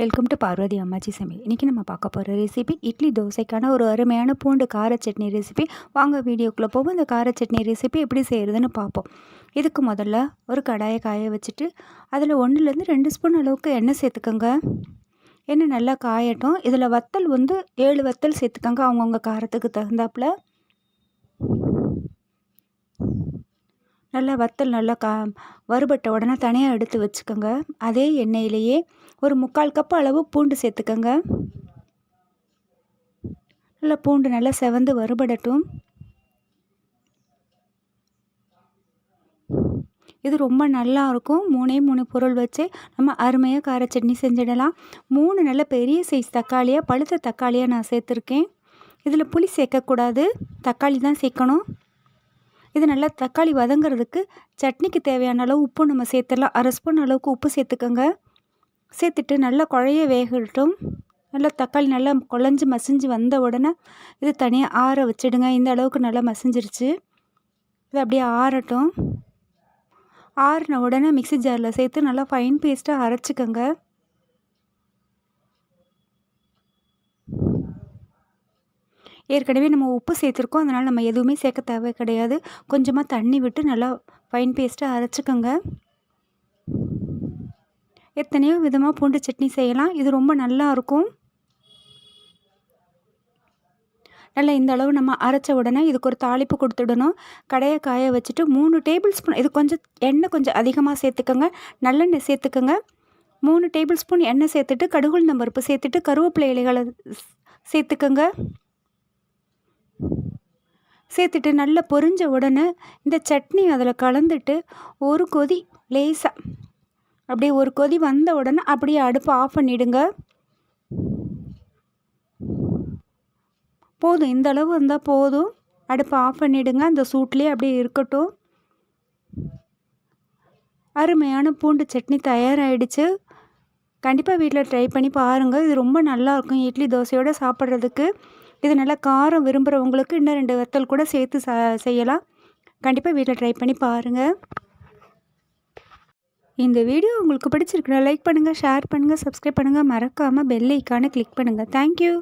Welcome to Parvati அம்மாச்சி சமையல் இன்றைக்கி நம்ம பார்க்க போகிற ரெசிபி இட்லி தோசைக்கான ஒரு அருமையான பூண்டு கார சட்னி ரெசிபி வாங்க வீடியோக்குள்ளே போவோம். இந்த கார சட்னி ரெசிபி எப்படி செய்கிறதுன்னு பார்ப்போம். இதுக்கு முதல்ல ஒரு கடாயை காய வச்சுட்டு அதில் ஒன்றுலேருந்து ரெண்டு ஸ்பூன் அளவுக்கு எண்ணெய் சேர்த்துக்கோங்க. எண்ணெய் நல்லா காயட்டும். இதில் வத்தல் வந்து ஏழு வத்தல் சேர்த்துக்கோங்க. அவங்கவுங்க காரத்துக்கு தகுந்தாப்பில். நல்லா வத்தல் நல்லா கா வறுபட்ட உடனே தனியாக எடுத்து வச்சுக்கோங்க. அதே எண்ணெயிலேயே ஒரு முக்கால் கப் அளவு பூண்டு சேர்த்துக்கோங்க. நல்லா பூண்டு நல்லா செவந்து வறுபடட்டும். இது ரொம்ப நல்லா இருக்கும். மூணே மூணு பொருள் வச்சு நம்ம அருமையாக கார சட்னி செஞ்சிடலாம். மூணு நல்ல பெரிய சைஸ் தக்காளியாக பழுத்த தக்காளியாக நான் சேர்த்துருக்கேன். இதில் புளி சேர்க்கக்கூடாது. தக்காளி தான் சேர்க்கணும். இது நல்லா தக்காளி வதங்கிறதுக்கு சட்னிக்கு தேவையான அளவு உப்பு நம்ம சேர்த்துடலாம். அரை ஸ்பூன் அளவுக்கு உப்பு சேர்த்துக்கோங்க. சேர்த்துட்டு நல்லா குழைய வேகட்டும். நல்லா தக்காளி நல்லா குழஞ்சி மசிஞ்சு வந்த உடனே இது தனியாக ஆற வச்சிடுங்க. இந்த அளவுக்கு நல்லா மசிஞ்சிருச்சு. இது அப்படியே ஆறட்டும். ஆறின உடனே மிக்சி ஜாரில் சேர்த்து நல்லா ஃபைன் பேஸ்ட்டாக அரைச்சிக்கோங்க. ஏற்கனவே நம்ம உப்பு சேர்த்துருக்கோம். அதனால் நம்ம எதுவுமே சேர்க்க தேவை கிடையாது. கொஞ்சமாக தண்ணி விட்டு நல்லா ஃபைன் பேஸ்ட்டாக அரைச்சிக்கோங்க. எத்தனையோ விதமாக பூண்டு சட்னி செய்யலாம். இது ரொம்ப நல்லா இருக்கும். நல்லா இந்த அளவு நம்ம அரைச்ச உடனே இதுக்கு ஒரு தாளிப்பு கொடுத்துடணும். கடையை காய வச்சுட்டு மூணு டேபிள் ஸ்பூன் இது கொஞ்சம் எண்ணெய் கொஞ்சம் அதிகமாக சேர்த்துக்கோங்க. நல்லெண்ணெய் சேர்த்துக்கோங்க. மூணு டேபிள் ஸ்பூன் எண்ணெய் சேர்த்துட்டு கடுகுள் நம்பருப்பு சேர்த்துட்டு கருவேப்பிலை இலைகளை சேர்த்துக்கோங்க. சேர்த்துட்டு நல்லா பொரிஞ்ச உடனே இந்த சட்னி அதில் கலந்துட்டு ஒரு கொதி லேசாக அப்படியே ஒரு கொதி வந்த உடனே அப்படியே அடுப்பை ஆஃப் பண்ணிவிடுங்க போதும் இந்த அளவு வந்தால் போதும். அடுப்பை ஆஃப் பண்ணிவிடுங்க அந்த சூட்லேயே அப்படியே இருக்கட்டும். அருமையான பூண்டு சட்னி தயாராகிடுச்சு கண்டிப்பாக வீட்டில் ட்ரை பண்ணி பாருங்கள் இது ரொம்ப நல்லாயிருக்கும் இட்லி தோசையோடு சாப்பிட்றதுக்கு. இது நல்லா காரம் விரும்புகிறவங்களுக்கு இன்னும் ரெண்டு வத்தல் கூட சேர்த்து செய்யலாம். கண்டிப்பாக வீட்டில் ட்ரை பண்ணி பாருங்கள் இந்த வீடியோ உங்களுக்கு பிடிச்சிருக்குன்னா லைக் பண்ணுங்கள் ஷேர் பண்ணுங்கள் சப்ஸ்கிரைப் பண்ணுங்கள் மறக்காமல் பெல் ஐக்கானை கிளிக் பண்ணுங்கள் தேங்க்யூ